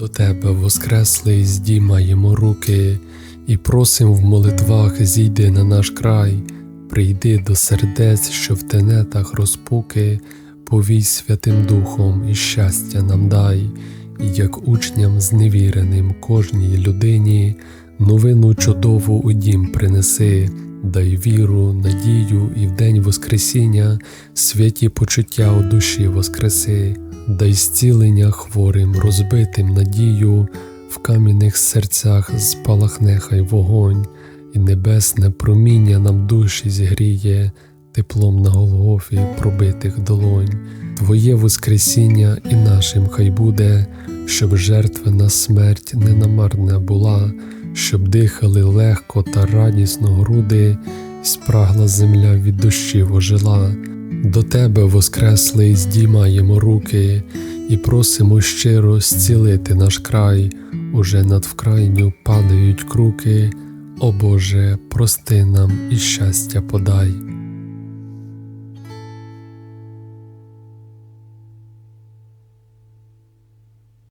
До Тебе, Воскреслий, здіймаємо руки і просим в молитвах зійди на наш край, прийди до сердець, що в тенетах розпуки, повій Святим Духом і щастя нам дай, і як учням зневіреним кожній людині, новину чудову у дім принеси, дай віру, надію і в день Воскресіння святі почуття у душі воскреси, дай зцілення хворим, розбитим надію, в кам'яних серцях спалахне хай вогонь, і небесне проміння нам душі зігріє, теплом на Голгофі пробитих долонь. Твоє Воскресіння і нашим хай буде, щоб жертвена смерть не намарна була, щоб дихали легко та радісно груди, спрагла земля від дощів ожила. До Тебе, Воскреслий, здіймаємо руки і просимо щиро зцілити наш край. Уже над вкрайню падають круки. О Боже, прости нам і щастя подай.